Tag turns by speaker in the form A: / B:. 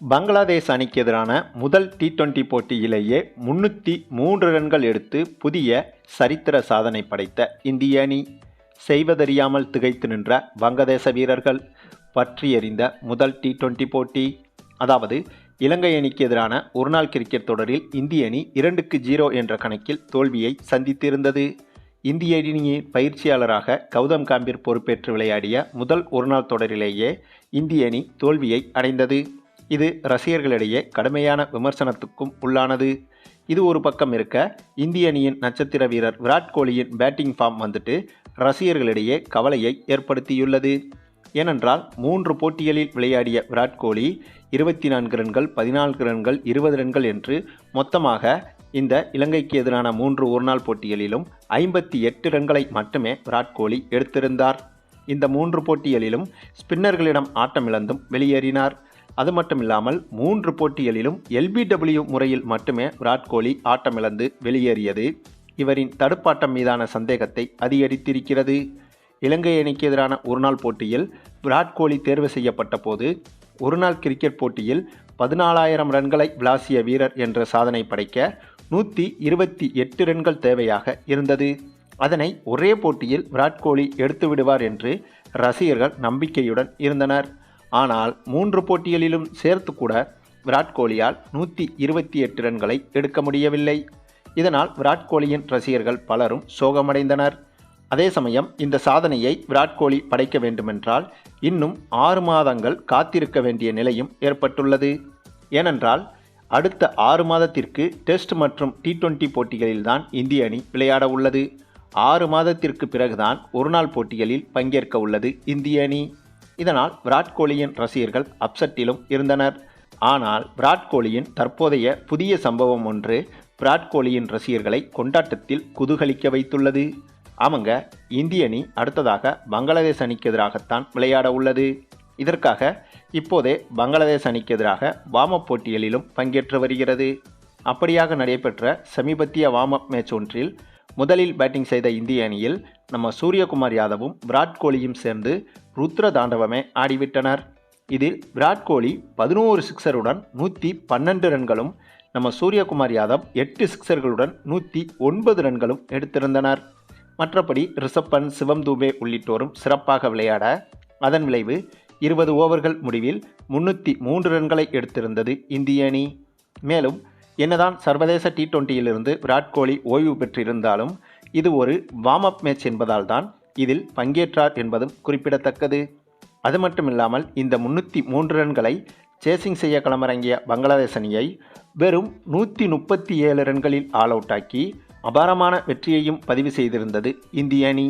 A: பங்களாதேஷ் அணிக்கு எதிரான முதல் டி டுவெண்டி போட்டியிலேயே முன்னூற்றி மூன்று ரன்கள் எடுத்து புதிய சரித்திர சாதனை படைத்த இந்திய அணி. செய்வதறியாமல் திகைத்து நின்ற வங்கதேச வீரர்கள் பற்றி எறிந்த முதல் டி டுவெண்டி போட்டி. அதாவது இலங்கை அணிக்கு எதிரான ஒருநாள் கிரிக்கெட் தொடரில் இந்திய அணி இரண்டுக்கு ஜீரோ என்ற கணக்கில் தோல்வியை சந்தித்திருந்தது. இந்திய அணியின் பயிற்சியாளராக கௌதம் காம்பீர் பொறுப்பேற்று விளையாடிய முதல் ஒருநாள் தொடரிலேயே இந்திய அணி தோல்வியை அடைந்தது. இது ரசிகர்களிடையே கடுமையான விமர்சனத்துக்கும் உள்ளானது. இது ஒரு பக்கம் இருக்க இந்திய அணியின் நட்சத்திர வீரர் விராட் கோலியின் பேட்டிங் ஃபார்ம் வந்துட்டு ரசிகர்களிடையே கவலையை ஏற்படுத்தியுள்ளது. ஏனென்றால் மூன்று போட்டிகளில் விளையாடிய விராட் கோலி இருபத்தி நான்கு ரன்கள் பதினான்கு ரன்கள் இருபது ரன்கள் என்று மொத்தமாக இந்த இலங்கைக்கு எதிரான மூன்று ஒருநாள் போட்டிகளிலும் ஐம்பத்தி எட்டு ரன்களை மட்டுமே விராட் கோலி எடுத்திருந்தார். இந்த மூன்று போட்டிகளிலும் ஸ்பின்னர்களிடம் ஆட்டமிழந்தும் வெளியேறினார். அது மட்டும் இல்லாமல் மூன்று போட்டிகளிலும் எல்பிடபிள்யூ முறையில் மட்டுமே விராட் கோலி ஆட்டமிழந்து வெளியேறியது. இவரின் தடுப்பாட்டம் மீதான சந்தேகத்தை அதிகரித்திருக்கிறது. இலங்கை அணிக்கு எதிரான ஒருநாள் போட்டியில் விராட் கோலி தேர்வு செய்யப்பட்ட போது ஒருநாள் கிரிக்கெட் போட்டியில் பதினாலாயிரம் ரன்களை விளாசிய வீரர் என்ற சாதனை படைக்க நூற்றி இருபத்தி எட்டு ரன்கள் தேவையாக இருந்தது. அதனை ஒரே போட்டியில் விராட் கோலி எடுத்து விடுவார் என்று ரசிகர்கள் நம்பிக்கையுடன் இருந்தனர். ஆனால் மூன்று போட்டிகளிலும் சேர்த்து கூட விராட் கோலியால் நூற்றி இருபத்தி எட்டு ரன்களை எடுக்க முடியவில்லை. இதனால் விராட் கோலியின் ரசிகர்கள் பலரும் சோகமடைந்தனர். அதே சமயம் இந்த சாதனையை விராட் கோலி படைக்க வேண்டுமென்றால் இன்னும் ஆறு மாதங்கள் காத்திருக்க வேண்டிய நிலையும் ஏற்பட்டுள்ளது. ஏனென்றால் அடுத்த ஆறு மாதத்திற்கு டெஸ்ட் மற்றும் டி டுவெண்டி போட்டிகளில்தான் இந்திய அணி விளையாட உள்ளது. ஆறு மாதத்திற்கு பிறகுதான் ஒருநாள் போட்டிகளில் பங்கேற்க உள்ளது இந்திய அணி. இதனால் விராட் கோலியின் ரசிகர்கள் அப்செட்டிலும் இருந்தனர். ஆனால் விராட் கோலியின் தற்போதைய புதிய சம்பவம் ஒன்று விராட் கோலியின் ரசிகர்களை கொண்டாட்டத்தில் குதூகலிக்க வைத்துள்ளது. ஆமாங்க இந்திய அணி அடுத்ததாக பங்களாதேஷ் அணிக்கு எதிராகத்தான் விளையாட உள்ளது. இதற்காக இப்போதே பங்களாதேஷ் அணிக்கு எதிராக வாமப் போட்டிகளிலும் பங்கேற்று வருகிறது. அப்படியாக நடைபெற்ற சமீபத்திய வார்ம் மேட்ச் ஒன்றில் முதலில் பேட்டிங் செய்த இந்திய அணியில் நம்ம சூரியகுமார் யாதவும் விராட் கோலியும் சேர்ந்து ருத்ர தாண்டவமே ஆடிவிட்டனர். இதில் விராட் கோலி பதினோரு சிக்ஸருடன் நூற்றி பன்னெண்டு ரன்களும் நம்ம சூரியகுமார் யாதவ் எட்டு சிக்ஸர்களுடன் நூற்றி ஒன்பது ரன்களும் எடுத்திருந்தனர். மற்றபடி ரிஷப் சிவம் தூபே உள்ளிட்டோரும் சிறப்பாக விளையாட அதன் விளைவு இருபது ஓவர்கள் முடிவில் முன்னூற்றி மூன்று ரன்களை எடுத்திருந்தது இந்திய அணி. மேலும் என்னதான் சர்வதேச டி டுவெண்ட்டியிலிருந்து விராட் கோலி ஓய்வு பெற்றிருந்தாலும் இது ஒரு வார்ம் அப் மேட்ச் என்பதால் தான் இதில் பங்கேற்றார் என்பதும் குறிப்பிடத்தக்கது. அது மட்டுமில்லாமல் இந்த முன்னூற்றி மூன்று ரன்களை சேசிங் செய்ய களமிறங்கிய பங்களாதேஷ் அணியை வெறும் நூற்றி முப்பத்தி ஏழு ரன்களில் ஆல் அவுட் ஆக்கி அபாரமான வெற்றியையும் பதிவு செய்திருந்தது இந்திய அணி.